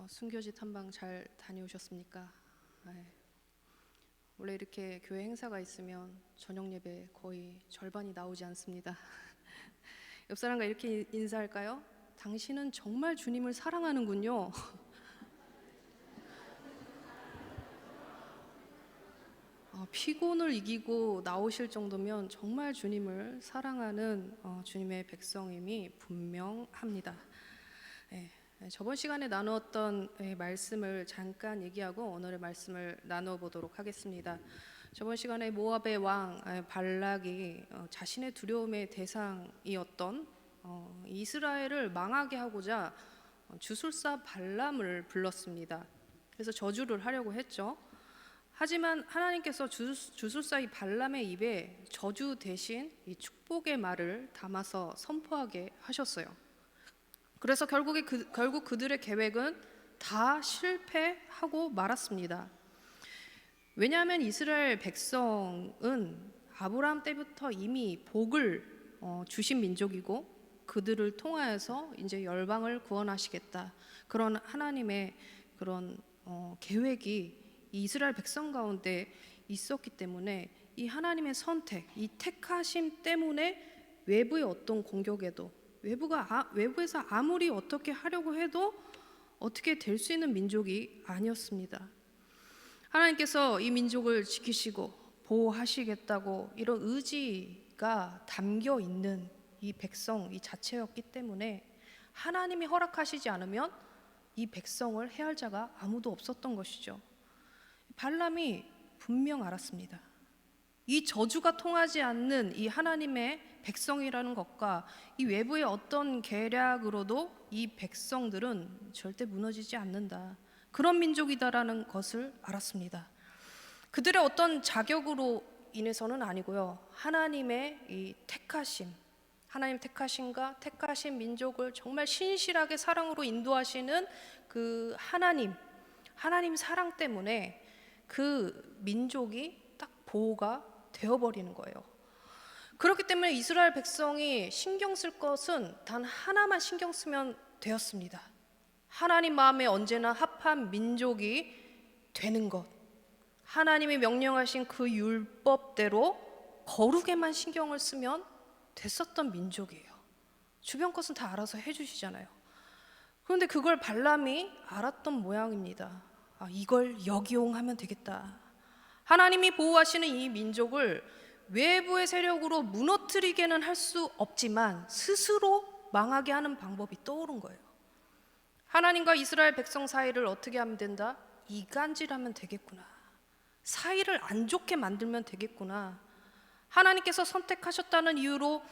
어, 순교지 탐방 잘 다녀오셨습니까? 네. 원래 이렇게 교회 행사가 있으면 저녁 예배 거의 절반이 나오지 않습니다. 옆 사람과 이렇게 인사할까요? 당신은 정말 주님을 사랑하는군요. 어, 피곤을 이기고 나오실 정도면 정말 주님을 사랑하는 어, 주님의 백성임이 분명합니다. 예, 예, 저번 시간에 나누었던 예, 말씀을 잠깐 얘기하고 오늘의 말씀을 나누어 보도록 하겠습니다. 저번 시간에 모압의 왕 예, 발락이 어, 자신의 두려움의 대상이었던 어, 이스라엘을 망하게 하고자 어, 주술사 발람을 불렀습니다. 그래서 저주를 하려고 했죠. 하지만 하나님께서 주- 주술사 이 발람의 입에 저주 대신 이 축복의 말을 담아서 선포하게 하셨어요. 그래서 결국에 그, 결국 그들의 계획은 다 실패하고 말았습니다. 왜냐하면 이스라엘 백성은 아브라함 때부터 이미 복을 어, 주신 민족이고 그들을 통하여서 이제 열방을 구원하시겠다 그런 하나님의 그런 어, 계획이 이 이스라엘 백성 가운데 있었기 때문에 이 하나님의 선택, 이 택하심 때문에 외부의 어떤 공격에도 외부가 아, 외부에서 아무리 어떻게 하려고 해도 어떻게 될 수 있는 민족이 아니었습니다. 하나님께서 이 민족을 지키시고 보호하시겠다고 이런 의지가 담겨 있는 이 백성 이 자체였기 때문에 하나님이 허락하시지 않으면 이 백성을 해할 자가 아무도 없었던 것이죠. 발람이 분명 알았습니다. 이 저주가 통하지 않는 이 하나님의 백성이라는 것과 이 외부의 어떤 계략으로도 이 백성들은 절대 무너지지 않는다. 그런 민족이다라는 것을 알았습니다. 그들의 어떤 자격으로 인해서는 아니고요. 하나님의 이 택하심, 하나님 택하심과 택하신 민족을 정말 신실하게 사랑으로 인도하시는 그 하나님, 하나님 사랑 때문에 그 민족이 딱 보호가 되어버리는 거예요. 그렇기 때문에 이스라엘 백성이 신경 쓸 것은 단 하나만 신경 쓰면 되었습니다. 하나님 마음에 언제나 합한 민족이 되는 것. 하나님이 명령하신 그 율법대로 거룩에만 신경을 쓰면 됐었던 민족이에요. 주변 것은 다 알아서 해주시잖아요. 그런데 그걸 발람이 알았던 모양입니다. 아, 이걸 역이용하면 되겠다. 하나님이 보호하시는 이 민족을 외부의 세력으로 무너뜨리게는 할 수 없지만 스스로 망하게 하는 방법이 떠오른 거예요. 하나님과 이스라엘 백성 사이를 어떻게 하면 된다? 이간질하면 되겠구나. 사이를 안 좋게 만들면 되겠구나. 하나님께서 선택하셨다는 이유로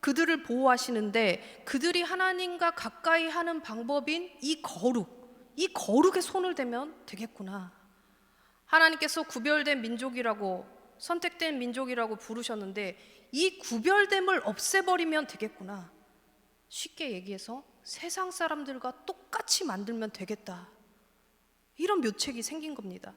그들을 보호하시는데 그들이 하나님과 가까이 하는 방법인 이 거룩, 이 거룩에 손을 대면 되겠구나. 하나님께서 구별된 민족이라고 선택된 민족이라고 부르셨는데 이 구별됨을 없애버리면 되겠구나. 쉽게 얘기해서 세상 사람들과 똑같이 만들면 되겠다. 이런 묘책이 생긴 겁니다.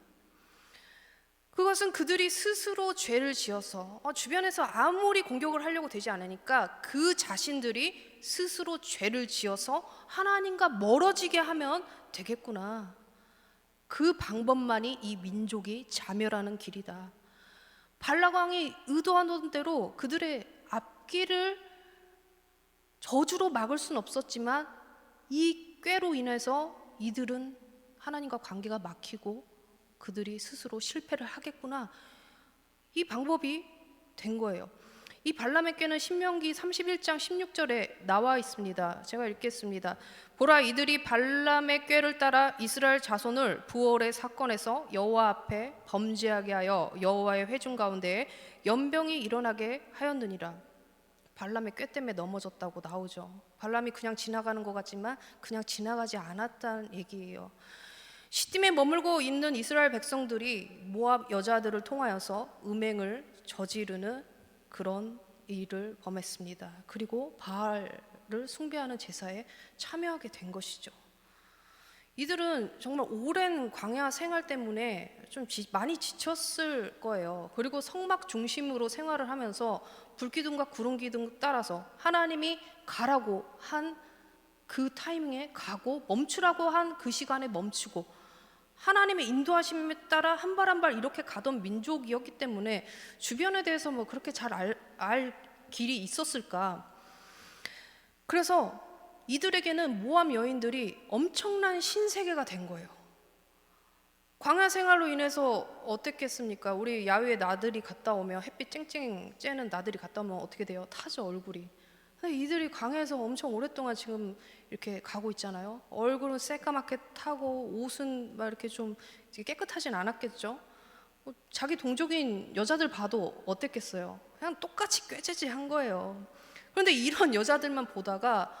그것은 그들이 스스로 죄를 지어서 어, 주변에서 아무리 공격을 하려고 되지 않으니까 그 자신들이 스스로 죄를 지어서 하나님과 멀어지게 하면 되겠구나. 그 방법만이 이 민족이 자멸하는 길이다. 발라광이 의도하던 대로 그들의 앞길을 저주로 막을 수는 없었지만 이 꾀로 인해서 이들은 하나님과 관계가 막히고 그들이 스스로 실패를 하겠구나. 이 방법이 된 거예요. 이 발람의 꾀는 신명기 31장 16절에 나와 있습니다. 제가 읽겠습니다. 보라 이들이 발람의 꾀를 따라 이스라엘 자손을 부월의 사건에서 여호와 앞에 범죄하게 하여 여호와의 회중 가운데 연병이 일어나게 하였느니라. 발람의 꾀 때문에 넘어졌다고 나오죠. 발람이 그냥 지나가는 것 같지만 그냥 지나가지 않았다는 얘기예요. 시딤에 머물고 있는 이스라엘 백성들이 모압 여자들을 통하여서 음행을 저지르는 그런 일을 범했습니다. 그리고 바알을 숭배하는 제사에 참여하게 된 것이죠. 이들은 정말 오랜 광야 생활 때문에 좀 지- 많이 지쳤을 거예요. 그리고 성막 중심으로 생활을 하면서 불기둥과 구름 기둥 따라서 하나님이 가라고 한 그 타이밍에 가고 멈추라고 한 그 시간에 멈추고 하나님의 인도하심에 따라 한 발 한 발 이렇게 가던 민족이었기 때문에 주변에 대해서 뭐 그렇게 잘알 알 길이 있었을까? 그래서 이들에게는 모함 여인들이 엄청난 신세계가 된 거예요. 광야 생활로 인해서 어땠겠습니까? 우리 야외에 나들이 갔다 오면 햇빛 쨍쨍 쬐는 나들이 갔다 오면 어떻게 돼요? 타죠 얼굴이. 이들이 광야에서 엄청 오랫동안 지금 이렇게 가고 있잖아요. 얼굴은 새까맣게 타고 옷은 막 이렇게 좀 깨끗하진 않았겠죠. 뭐 자기 동족인 여자들 봐도 어땠겠어요? 그냥 똑같이 꾀죄죄한 거예요. 그런데 이런 여자들만 보다가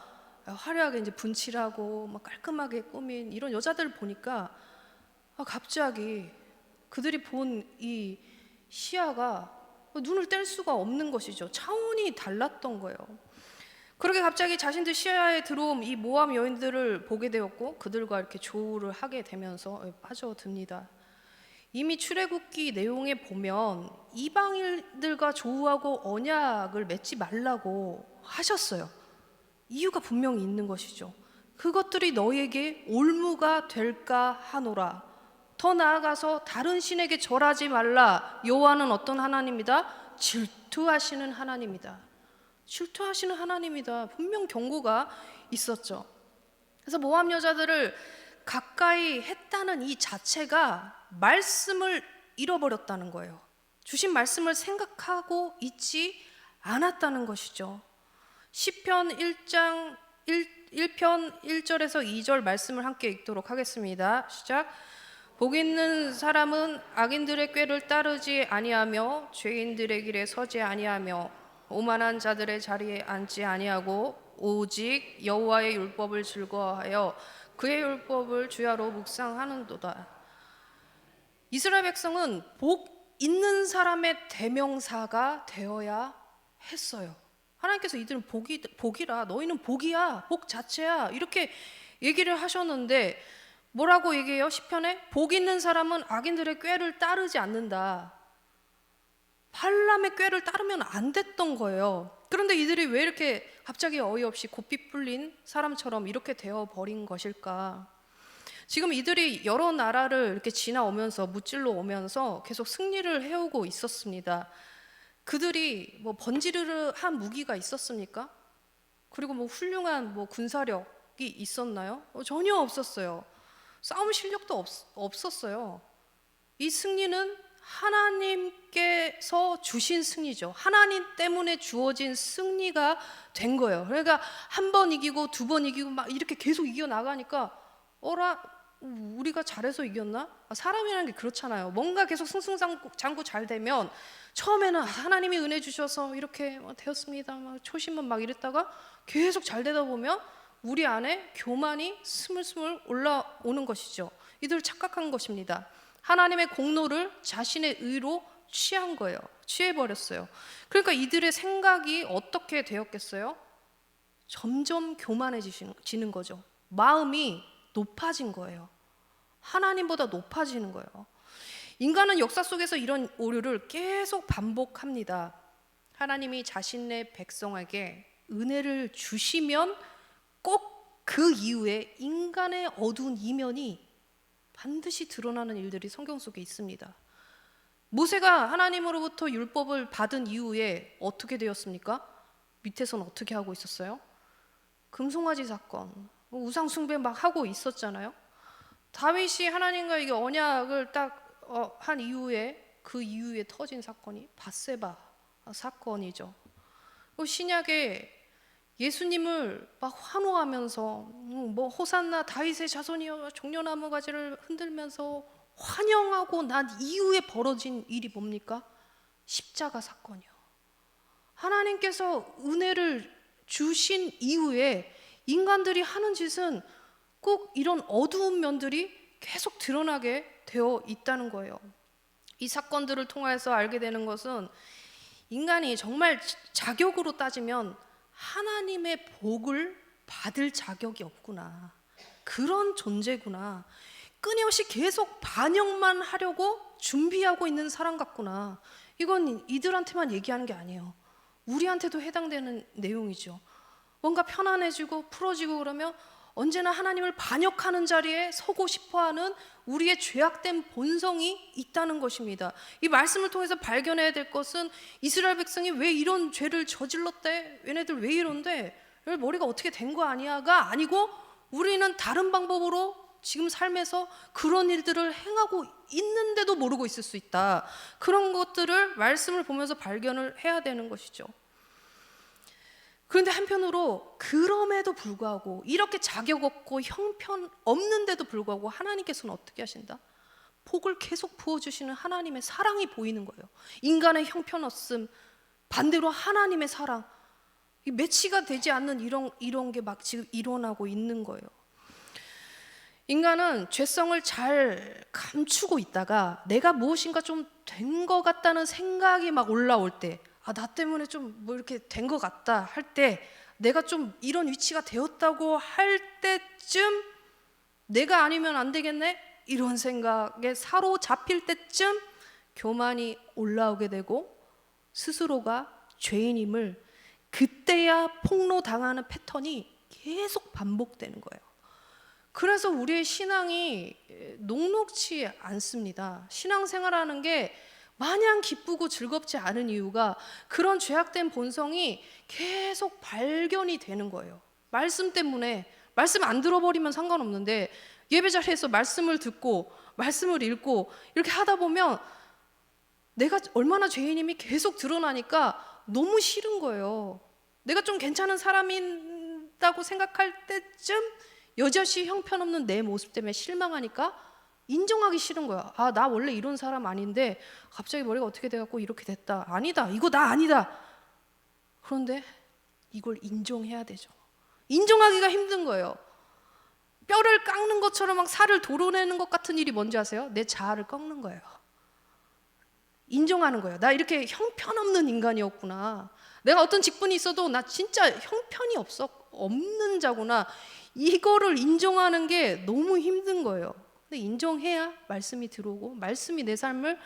화려하게 이제 분칠하고 막 깔끔하게 꾸민 이런 여자들 보니까 아, 갑자기 그들이 본 이 시야가 눈을 뗄 수가 없는 것이죠. 차원이 달랐던 거예요. 그렇게 갑자기 자신들 시야에 들어온 이 모함 여인들을 보게 되었고 그들과 이렇게 조우를 하게 되면서 빠져듭니다. 이미 출애굽기 내용에 보면 이방인들과 조우하고 언약을 맺지 말라고 하셨어요. 이유가 분명히 있는 것이죠. 그것들이 너에게 올무가 될까 하노라. 더 나아가서 다른 신에게 절하지 말라. 여호와는 어떤 하나님이다? 질투하시는 하나님이다. 질투하시는 하나님이다. 분명 경고가 있었죠. 그래서 모함 여자들을 가까이 했다는 이 자체가 말씀을 잃어버렸다는 거예요. 주신 말씀을 생각하고 있지 않았다는 것이죠. 시편 1장 1, 1편 1절에서 2절 말씀을 함께 읽도록 하겠습니다. 시작. 복 있는 사람은 악인들의 꾀를 따르지 아니하며 죄인들의 길에 서지 아니하며 오만한 자들의 자리에 앉지 아니하고 오직 여호와의 율법을 즐거워하여 그의 율법을 주야로 묵상하는도다. 이스라엘 백성은 복 있는 사람의 대명사가 되어야 했어요. 하나님께서 이들은 복이 복이라 너희는 복이야 복 자체야 이렇게 얘기를 하셨는데 뭐라고 얘기해요 시편에 복 있는 사람은 악인들의 꾀를 따르지 않는다. 발람의 꾀를 따르면 안 됐던 거예요. 그런데 이들이 왜 이렇게 갑자기 어이없이 고삐 뿔린 사람처럼 이렇게 되어 버린 것일까? 지금 이들이 여러 나라를 이렇게 지나오면서 무찔러 오면서 계속 승리를 해오고 있었습니다. 그들이 뭐 번지르르 한 무기가 있었습니까? 그리고 뭐 훌륭한 뭐 군사력이 있었나요? 어, 전혀 없었어요. 싸움 실력도 없, 없었어요. 이 승리는 하나님께서 주신 승리죠. 하나님 때문에 주어진 승리가 된 거예요. 그러니까 한 번 이기고 두 번 이기고 막 이렇게 계속 이겨 나가니까 어라 우리가 잘해서 이겼나? 아, 사람이라는 게 그렇잖아요. 뭔가 계속 승승장구 잘 되면 처음에는 아, 하나님이 은혜 주셔서 이렇게 뭐 되었습니다. 막 초심은 막 이랬다가 계속 잘 되다 보면 우리 안에 교만이 스물스물 올라오는 것이죠. 이들 착각한 것입니다. 하나님의 공로를 자신의 의로 취한 거예요. 취해버렸어요. 그러니까 이들의 생각이 어떻게 되었겠어요? 점점 교만해지는 거죠. 마음이 높아진 거예요. 하나님보다 높아지는 거예요. 인간은 역사 속에서 이런 오류를 계속 반복합니다. 하나님이 자신의 백성에게 은혜를 주시면 꼭 그 이후에 인간의 어두운 이면이 반드시 드러나는 일들이 성경 속에 있습니다. 모세가 하나님으로부터 율법을 받은 이후에 어떻게 되었습니까? 밑에서는 어떻게 하고 있었어요? 금송아지 사건, 뭐 우상 숭배 막 하고 있었잖아요. 다윗이 하나님과 이게 언약을 딱한 어, 이후에 그 이후에 터진 사건이 바세바 사건이죠. 그 신약에 예수님을 막 환호하면서 음, 뭐 호산나 다윗의 자손이여 종려나무 가지를 흔들면서 환영하고 난 이후에 벌어진 일이 뭡니까? 십자가 사건이요. 하나님께서 은혜를 주신 이후에 인간들이 하는 짓은 꼭 이런 어두운 면들이 계속 드러나게 되어 있다는 거예요. 이 사건들을 통해서 알게 되는 것은 인간이 정말 자격으로 따지면 하나님의 복을 받을 자격이 없구나. 그런 존재구나. 끊임없이 계속 반영만 하려고 준비하고 있는 사람 같구나. 이건 이들한테만 얘기하는 게 아니에요. 우리한테도 해당되는 내용이죠. 뭔가 편안해지고 풀어지고 그러면 언제나 하나님을 반역하는 자리에 서고 싶어하는 우리의 죄악된 본성이 있다는 것입니다. 이 말씀을 통해서 발견해야 될 것은 이스라엘 백성이 왜 이런 죄를 저질렀대? 얘네들 왜 이런데? 얘 머리가 어떻게 된 거 아니야가 아니고 우리는 다른 방법으로 지금 삶에서 그런 일들을 행하고 있는데도 모르고 있을 수 있다. 그런 것들을 말씀을 보면서 발견을 해야 되는 것이죠. 그런데 한편으로 그럼에도 불구하고 이렇게 자격 없고 형편 없는데도 불구하고 하나님께서는 어떻게 하신다? 복을 계속 부어주시는 하나님의 사랑이 보이는 거예요. 인간의 형편없음 반대로 하나님의 사랑 이 매치가 되지 않는 이런 이런 게 막 지금 일어나고 있는 거예요. 인간은 죄성을 잘 감추고 있다가 내가 무엇인가 좀 된 것 같다는 생각이 막 올라올 때, 아, 나 때문에 좀 뭐 이렇게 된 것 같다 할 때, 내가 좀 이런 위치가 되었다고 할 때쯤 내가 아니면 안 되겠네? 이런 생각에 사로잡힐 때쯤 교만이 올라오게 되고 스스로가 죄인임을 그때야 폭로당하는 패턴이 계속 반복되는 거예요. 그래서 우리의 신앙이 녹록치 않습니다. 신앙생활하는 게 마냥 기쁘고 즐겁지 않은 이유가 그런 죄악된 본성이 계속 발견이 되는 거예요. 말씀 때문에 말씀 안 들어버리면 상관없는데 예배 자리에서 말씀을 듣고 말씀을 읽고 이렇게 하다 보면 내가 얼마나 죄인임이 계속 드러나니까 너무 싫은 거예요. 내가 좀 괜찮은 사람이라고 생각할 때쯤 여전히 형편없는 내 모습 때문에 실망하니까 인정하기 싫은 거야. 아, 나 원래 이런 사람 아닌데 갑자기 머리가 어떻게 돼갖고 이렇게 됐다. 아니다. 이거 나 아니다. 그런데 이걸 인정해야 되죠. 인정하기가 힘든 거예요. 뼈를 깎는 것처럼 막 살을 도려내는 것 같은 일이 뭔지 아세요? 내 자아를 꺾는 거예요. 인정하는 거예요. 나 이렇게 형편없는 인간이었구나. 내가 어떤 직분이 있어도 나 진짜 형편이 없어 없는 자구나. 이거를 인정하는 게 너무 힘든 거예요. 근데 인정해야 말씀이 들어오고 말씀이 내 삶을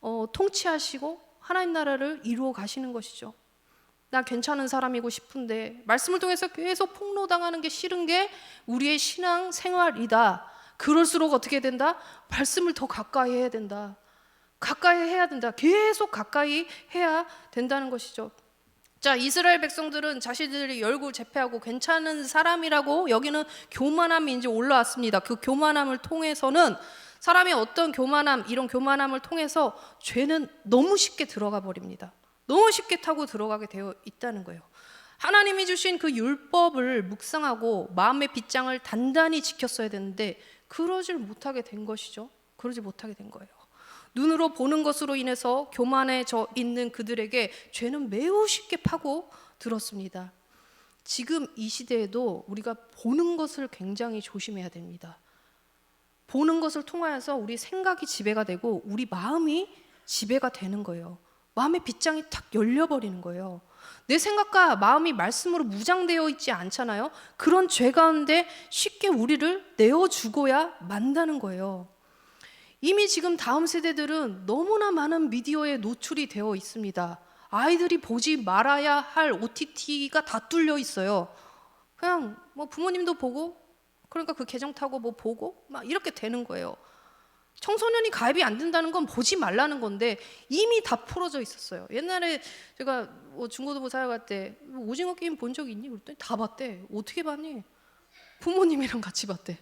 어, 통치하시고 하나님 나라를 이루어 가시는 것이죠. 나 괜찮은 사람이고 싶은데 말씀을 통해서 계속 폭로당하는 게 싫은 게 우리의 신앙 생활이다. 그럴수록 어떻게 된다? 말씀을 더 가까이 해야 된다. 가까이 해야 된다. 계속 가까이 해야 된다는 것이죠. 자, 이스라엘 백성들은 자신들이 열국 제패하고 괜찮은 사람이라고 여기는 교만함이 이제 올라왔습니다. 그 교만함을 통해서는 사람이 어떤 교만함, 이런 교만함을 통해서 죄는 너무 쉽게 들어가 버립니다. 너무 쉽게 타고 들어가게 되어 있다는 거예요. 하나님이 주신 그 율법을 묵상하고 마음의 빗장을 단단히 지켰어야 되는데 그러질 못하게 된 것이죠. 그러지 못하게 된 거예요. 눈으로 보는 것으로 인해서 교만해져 있는 그들에게 죄는 매우 쉽게 파고 들었습니다. 지금 이 시대에도 우리가 보는 것을 굉장히 조심해야 됩니다. 보는 것을 통하여서 우리 생각이 지배가 되고 우리 마음이 지배가 되는 거예요. 마음의 빗장이 탁 열려버리는 거예요. 내 생각과 마음이 말씀으로 무장되어 있지 않잖아요. 그런 죄 가운데 쉽게 우리를 내어주고야 만다는 거예요. 이미 지금 다음 세대들은 너무나 많은 미디어에 노출이 되어 있습니다. 아이들이 보지 말아야 할 OTT가 다 뚫려 있어요. 그냥 뭐 부모님도 보고 그러니까 그 계정 타고 뭐 보고 막 이렇게 되는 거예요. 청소년이 가입이 안 된다는 건 보지 말라는 건데 이미 다 풀어져 있었어요. 옛날에 제가 뭐 중고등부 사역할 때뭐 오징어 게임 본 적 있니? 그랬더니 다 봤대. 어떻게 봤니? 부모님이랑 같이 봤대.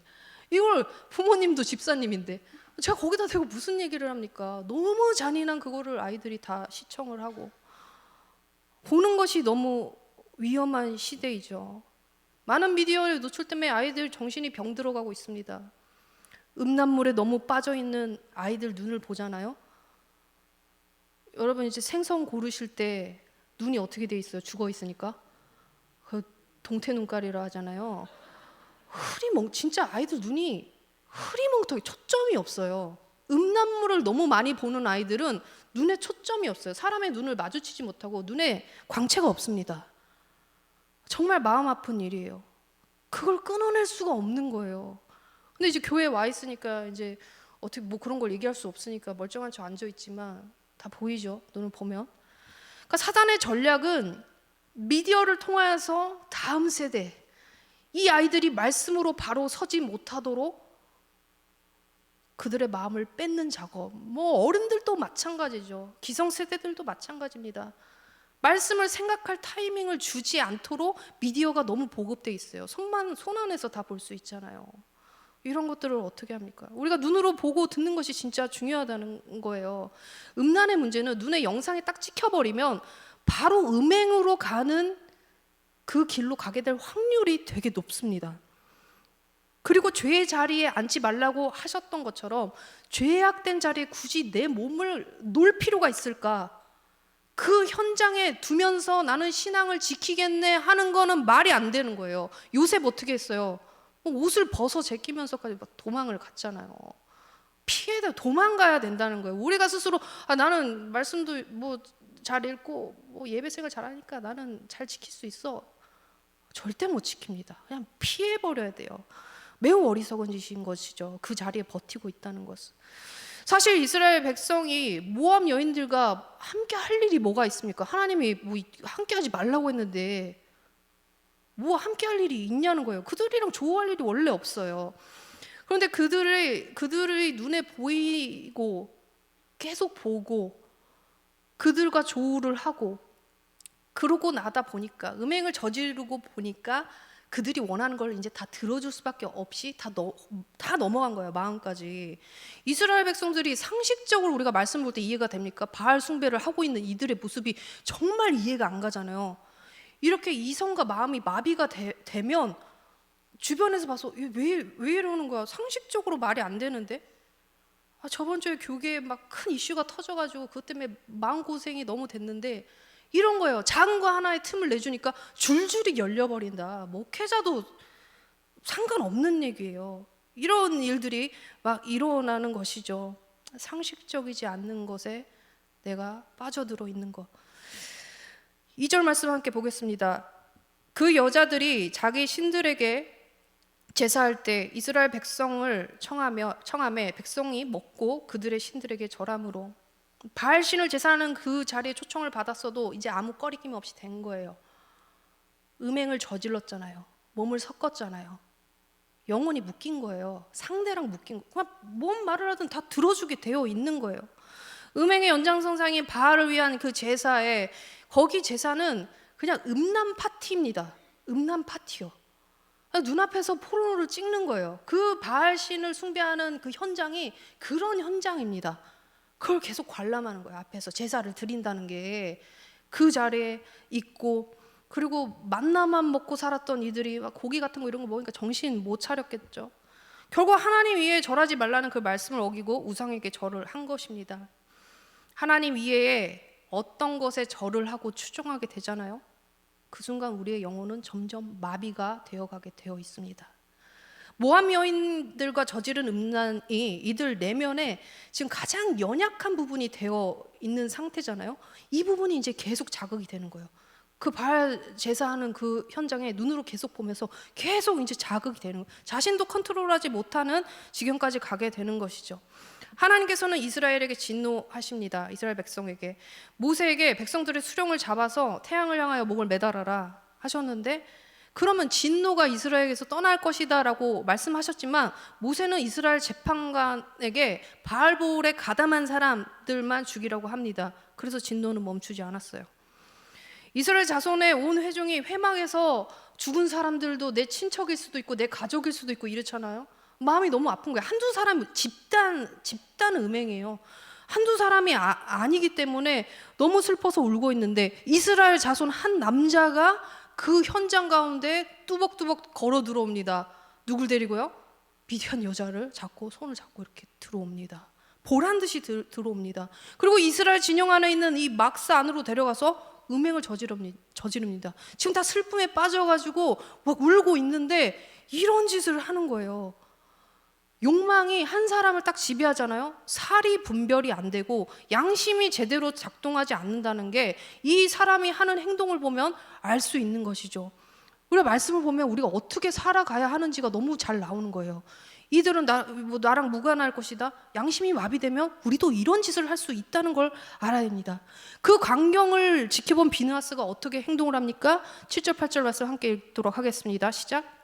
이걸 부모님도 집사님인데 제가 거기다 대고 무슨 얘기를 합니까? 너무 잔인한 그거를 아이들이 다 시청을 하고 보는 것이 너무 위험한 시대이죠. 많은 미디어에 노출 때문에 아이들 정신이 병들어가고 있습니다. 음란물에 너무 빠져 있는 아이들 눈을 보잖아요. 여러분 이제 생선 고르실 때 눈이 어떻게 돼 있어요? 죽어 있으니까 그 동태 눈깔이라 하잖아요. 흐리 멍 진짜 아이들 눈이 흐리멍텅이 초점이 없어요. 음란물을 너무 많이 보는 아이들은 눈에 초점이 없어요. 사람의 눈을 마주치지 못하고 눈에 광채가 없습니다. 정말 마음 아픈 일이에요. 그걸 끊어낼 수가 없는 거예요. 근데 이제 교회에 와 있으니까 이제 어떻게 뭐 그런 걸 얘기할 수 없으니까 멀쩡한 척 앉아 있지만 다 보이죠. 눈을 보면. 그러니까 사단의 전략은 미디어를 통하여서 다음 세대 이 아이들이 말씀으로 바로 서지 못하도록 그들의 마음을 뺏는 작업. 뭐 어른들도 마찬가지죠. 기성 세대들도 마찬가지입니다. 말씀을 생각할 타이밍을 주지 않도록 미디어가 너무 보급돼 있어요. 손만 손 안에서 다 볼 수 있잖아요. 이런 것들을 어떻게 합니까? 우리가 눈으로 보고 듣는 것이 진짜 중요하다는 거예요. 음란의 문제는 눈에 영상에 딱 찍혀버리면 바로 음행으로 가는 그 길로 가게 될 확률이 되게 높습니다. 그리고 죄의 자리에 앉지 말라고 하셨던 것처럼 죄악된 자리에 굳이 내 몸을 놓을 필요가 있을까? 그 현장에 두면서 나는 신앙을 지키겠네 하는 거는 말이 안 되는 거예요. 요셉 어떻게 했어요? 뭐 옷을 벗어 제끼면서까지 막 도망을 갔잖아요. 피해다 도망가야 된다는 거예요. 우리가 스스로 아, 나는 말씀도 뭐 잘 읽고 뭐 예배 생활 잘하니까 나는 잘 지킬 수 있어. 절대 못 지킵니다. 그냥 피해 버려야 돼요. 매우 어리석은 짓인 것이죠. 그 자리에 버티고 있다는 것은. 사실 이스라엘 백성이 모압 여인들과 함께 할 일이 뭐가 있습니까? 하나님이 뭐 함께 하지 말라고 했는데 뭐 함께 할 일이 있냐는 거예요. 그들이랑 조우할 일이 원래 없어요. 그런데 그들의 그들의 눈에 보이고 계속 보고 그들과 조우를 하고 그러고 나다 보니까 음행을 저지르고 보니까 그들이 원하는 걸 이제 다 들어줄 수밖에 없이 다, 너, 다 넘어간 거예요 마음까지. 이스라엘 백성들이 상식적으로 우리가 말씀 볼 때 이해가 됩니까? 바알 숭배를 하고 있는 이들의 모습이 정말 이해가 안 가잖아요. 이렇게 이성과 마음이 마비가 되, 면 주변에서 봐서 왜, 왜 이러는 거야? 상식적으로 말이 안 되는데? 아, 저번 주에 교계에 막 큰 이슈가 터져가지고 그것 때문에 마음 고생이 너무 됐는데 이런 거예요. 작은 거 하나의 틈을 내주니까 줄줄이 열려버린다. 목회자도 상관없는 얘기예요. 이런 일들이 막 일어나는 것이죠. 상식적이지 않는 것에 내가 빠져들어 있는 것. 2절 말씀 함께 보겠습니다. 그 여자들이 자기 신들에게 제사할 때 이스라엘 백성을 청하며 청함에 백성이 먹고 그들의 신들에게 절함으로 바알 신을 제사하는 그 자리에 초청을 받았어도 이제 아무 꺼리낌 없이 된 거예요. 음행을 저질렀잖아요. 몸을 섞었잖아요. 영혼이 묶인 거예요. 상대랑 묶인 거. 그냥 뭔 말을 하든 다 들어주게 되어 있는 거예요. 음행의 연장선상인 바알을 위한 그 제사에 거기 제사는 그냥 음란 파티입니다. 음란 파티요. 눈앞에서 포르노를 찍는 거예요. 그 바알 신을 숭배하는 그 현장이 그런 현장입니다. 그걸 계속 관람하는 거예요. 앞에서 제사를 드린다는 게 그 자리에 있고 그리고 만나만 먹고 살았던 이들이 고기 같은 거 이런 거 먹으니까 정신 못 차렸겠죠. 결국 하나님 위에 절하지 말라는 그 말씀을 어기고 우상에게 절을 한 것입니다. 하나님 위에 어떤 것에 절을 하고 추종하게 되잖아요. 그 순간 우리의 영혼은 점점 마비가 되어가게 되어 있습니다. 모함 여인들과 저지른 음란이 이들 내면에 지금 가장 연약한 부분이 되어 있는 상태잖아요. 이 부분이 이제 계속 자극이 되는 거예요. 그 발 제사하는 그 현장에 눈으로 계속 보면서 계속 이제 자극이 되는 거예요. 자신도 컨트롤하지 못하는 지경까지 가게 되는 것이죠. 하나님께서는 이스라엘에게 진노하십니다. 이스라엘 백성에게 모세에게 백성들의 수령을 잡아서 태양을 향하여 목을 매달아라 하셨는데 그러면 진노가 이스라엘에게서 떠날 것이다라고 말씀하셨지만 모세는 이스라엘 재판관에게 바알볼에 가담한 사람들만 죽이라고 합니다. 그래서 진노는 멈추지 않았어요. 이스라엘 자손의 온 회중이 회막에서 죽은 사람들도 내 친척일 수도 있고 내 가족일 수도 있고 이렇잖아요. 마음이 너무 아픈 거예요. 한두 사람 집단 집단 음행이에요. 한두 사람이 아, 니기 때문에 너무 슬퍼서 울고 있는데 이스라엘 자손 한 남자가 그 현장 가운데 뚜벅뚜벅 걸어 들어옵니다. 누굴 데리고요? 미디안 여자를 잡고 손을 잡고 이렇게 들어옵니다. 보란 듯이 들, 들어옵니다. 그리고 이스라엘 진영 안에 있는 이 막스 안으로 데려가서 음행을 저지릅니다. 지금 다 슬픔에 빠져가지고 막 울고 있는데 이런 짓을 하는 거예요. 욕망이 한 사람을 딱 지배하잖아요. 살이 분별이 안 되고 양심이 제대로 작동하지 않는다는 게 이 사람이 하는 행동을 보면 알 수 있는 것이죠. 우리가 말씀을 보면 우리가 어떻게 살아가야 하는지가 너무 잘 나오는 거예요. 이들은 나, 뭐 나랑 무관할 것이다. 양심이 마비되면 우리도 이런 짓을 할 수 있다는 걸 알아야 됩니다. 그 광경을 지켜본 비느하스가 어떻게 행동을 합니까? 7절 8절 말씀 함께 읽도록 하겠습니다. 시작.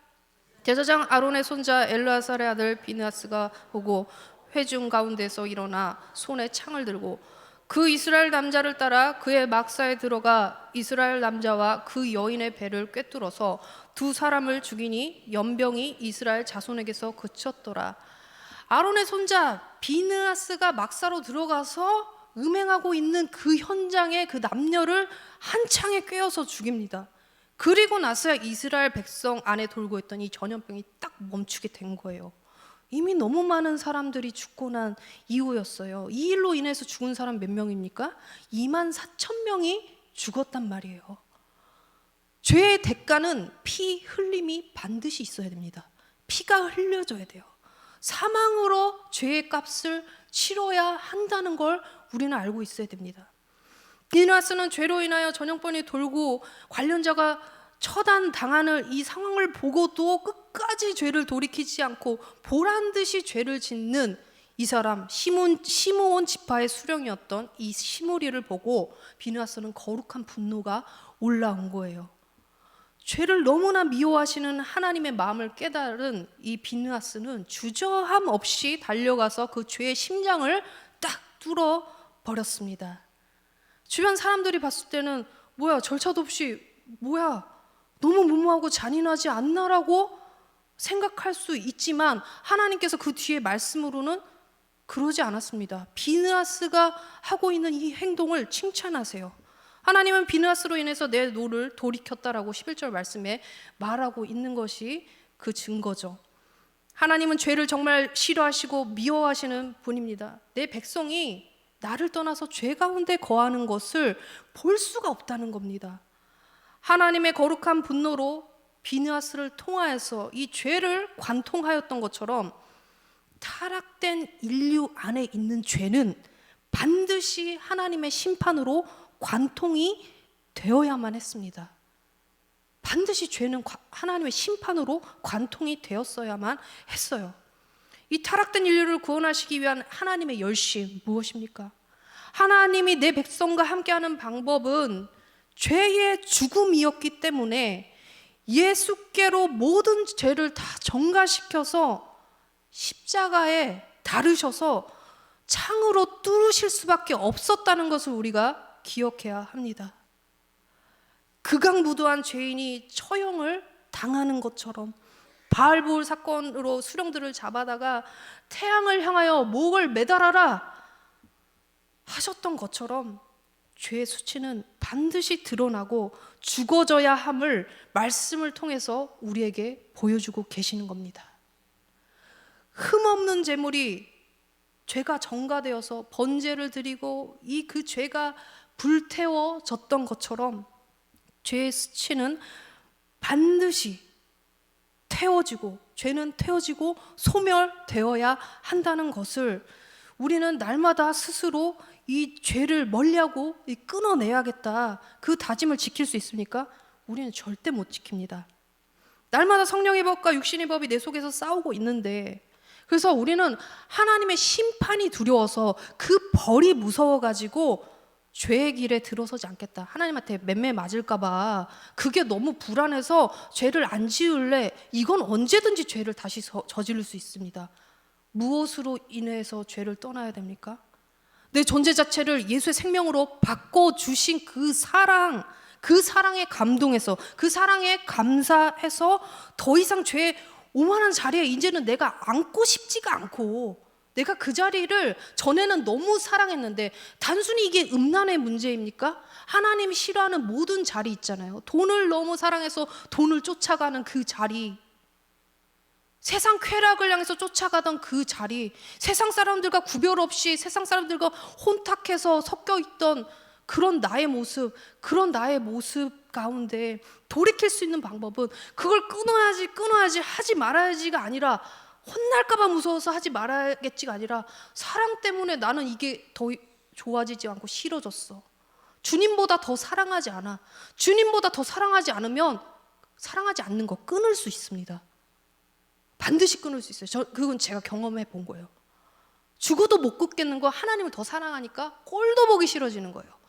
제사장 아론의 손자 엘르아살의 아들 비느하스가 보고 회중 가운데서 일어나 손에 창을 들고 그 이스라엘 남자를 따라 그의 막사에 들어가 이스라엘 남자와 그 여인의 배를 꿰뚫어서 두 사람을 죽이니 연병이 이스라엘 자손에게서 그쳤더라. 아론의 손자 비느하스가 막사로 들어가서 음행하고 있는 그 현장에 그 남녀를 한 창에 꿰어서 죽입니다. 그리고 나서야 이스라엘 백성 안에 돌고 있던 이 전염병이 딱 멈추게 된 거예요. 이미 너무 많은 사람들이 죽고 난 이후였어요. 이 일로 인해서 죽은 사람 몇 명입니까? 2만 4천 명이 죽었단 말이에요. 죄의 대가는 피 흘림이 반드시 있어야 됩니다. 피가 흘려져야 돼요. 사망으로 죄의 값을 치러야 한다는 걸 우리는 알고 있어야 됩니다. 비누아스는 죄로 인하여 전염병이 돌고 관련자가 처단 당하는 이 상황을 보고도 끝까지 죄를 돌이키지 않고 보란 듯이 죄를 짓는 이 사람 시몬 시므온 지파의 수령이었던 이 시므리를 보고 비누아스는 거룩한 분노가 올라온 거예요. 죄를 너무나 미워하시는 하나님의 마음을 깨달은 이 비누아스는 주저함 없이 달려가서 그 죄의 심장을 딱 뚫어 버렸습니다. 주변 사람들이 봤을 때는 뭐야 절차도 없이 뭐야 너무 무모하고 잔인하지 않나라고 생각할 수 있지만 하나님께서 그 뒤에 말씀으로는 그러지 않았습니다. 비느하스가 하고 있는 이 행동을 칭찬하세요. 하나님은 비느하스로 인해서 내 노를 돌이켰다라고 11절 말씀에 말하고 있는 것이 그 증거죠. 하나님은 죄를 정말 싫어하시고 미워하시는 분입니다. 내 백성이 나를 떠나서 죄 가운데 거하는 것을 볼 수가 없다는 겁니다. 하나님의 거룩한 분노로 비느하스를 통하여서 이 죄를 관통하였던 것처럼 타락된 인류 안에 있는 죄는 반드시 하나님의 심판으로 관통이 되어야만 했습니다. 반드시 죄는 과- 하나님의 심판으로 관통이 되었어야만 했어요. 이 타락된 인류를 구원하시기 위한 하나님의 열심 무엇입니까? 하나님이 내 백성과 함께하는 방법은 죄의 죽음이었기 때문에 예수께로 모든 죄를 다 전가시켜서 십자가에 다르셔서 창으로 뚫으실 수밖에 없었다는 것을 우리가 기억해야 합니다. 극악무도한 죄인이 처형을 당하는 것처럼 바알볼 사건으로 수령들을 잡아다가 태양을 향하여 목을 매달아라 하셨던 것처럼 죄의 수치는 반드시 드러나고 죽어져야 함을 말씀을 통해서 우리에게 보여주고 계시는 겁니다. 흠없는 재물이 죄가 전가되어서 번제를 드리고 이 그 죄가 불태워졌던 것처럼 죄의 수치는 반드시 태워지고 죄는 태워지고 소멸되어야 한다는 것을 우리는 날마다 스스로 이 죄를 멀리하고 이 끊어내야겠다 그 다짐을 지킬 수 있습니까? 우리는 절대 못 지킵니다. 날마다 성령의 법과 육신의 법이 내 속에서 싸우고 있는데 그래서 우리는 하나님의 심판이 두려워서 그 벌이 무서워 가지고 죄의 길에 들어서지 않겠다. 하나님한테 맴매 맞을까봐 그게 너무 불안해서 죄를 안 지을래. 이건 언제든지 죄를 다시 서- 저지를 수 있습니다. 무엇으로 인해서 죄를 떠나야 됩니까? 내 존재 자체를 예수의 생명으로 바꿔 주신 그 사랑, 그 사랑에 감동해서 그 사랑에 감사해서 더 이상 죄의 오만한 자리에 이제는 내가 앉고 싶지가 않고 내가 그 자리를 전에는 너무 사랑했는데 단순히 이게 음란의 문제입니까? 하나님이 싫어하는 모든 자리 있잖아요. 돈을 너무 사랑해서 돈을 쫓아가는 그 자리. 세상 쾌락을 향해서 쫓아가던 그 자리, 세상 사람들과 구별 없이 세상 사람들과 혼탁해서 섞여 있던 그런 나의 모습, 그런 나의 모습 가운데 돌이킬 수 있는 방법은 그걸 끊어야지, 끊어야지, 하지 말아야지가 아니라 혼날까봐 무서워서 하지 말아야겠지가 아니라 사랑 때문에 나는 이게 더 좋아지지 않고 싫어졌어. 주님보다 더 사랑하지 않아. 주님보다 더 사랑하지 않으면 사랑하지 않는 거 끊을 수 있습니다. 반드시 끊을 수 있어요. 저 그건 제가 경험해 본 거예요. 죽어도 못 끊겠는 거 하나님을 더 사랑하니까 꼴도 보기 싫어지는 거예요.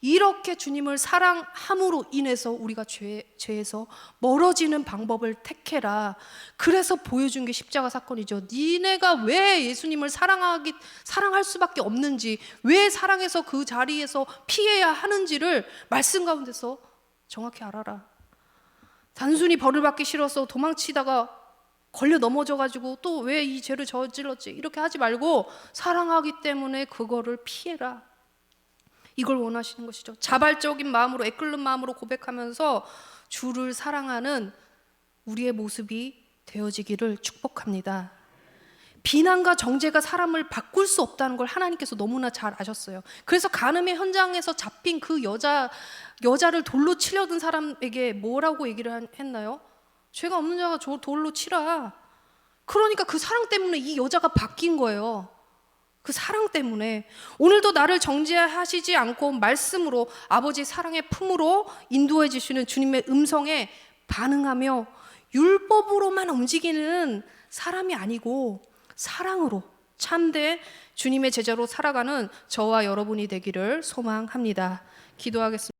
이렇게 주님을 사랑함으로 인해서 우리가 죄, 죄에서 멀어지는 방법을 택해라. 그래서 보여준 게 십자가 사건이죠. 니네가 왜 예수님을 사랑하기 사랑할 수밖에 없는지, 왜 사랑해서 그 자리에서 피해야 하는지를 말씀 가운데서 정확히 알아라. 단순히 벌을 받기 싫어서 도망치다가 걸려 넘어져 가지고 또 왜 이 죄를 저질렀지 이렇게 하지 말고 사랑하기 때문에 그거를 피해라. 이걸 원하시는 것이죠. 자발적인 마음으로 애끓는 마음으로 고백하면서 주를 사랑하는 우리의 모습이 되어지기를 축복합니다. 비난과 정죄가 사람을 바꿀 수 없다는 걸 하나님께서 너무나 잘 아셨어요. 그래서 간음의 현장에서 잡힌 그 여자 여자를 돌로 치려던 사람에게 뭐라고 얘기를 한- 했나요? 죄가 없는 자가 저 돌로 치라. 그러니까 그 사랑 때문에 이 여자가 바뀐 거예요. 그 사랑 때문에 오늘도 나를 정죄하시지 않고 말씀으로 아버지 사랑의 품으로 인도해 주시는 주님의 음성에 반응하며 율법으로만 움직이는 사람이 아니고 사랑으로 참된 주님의 제자로 살아가는 저와 여러분이 되기를 소망합니다. 기도하겠습니다.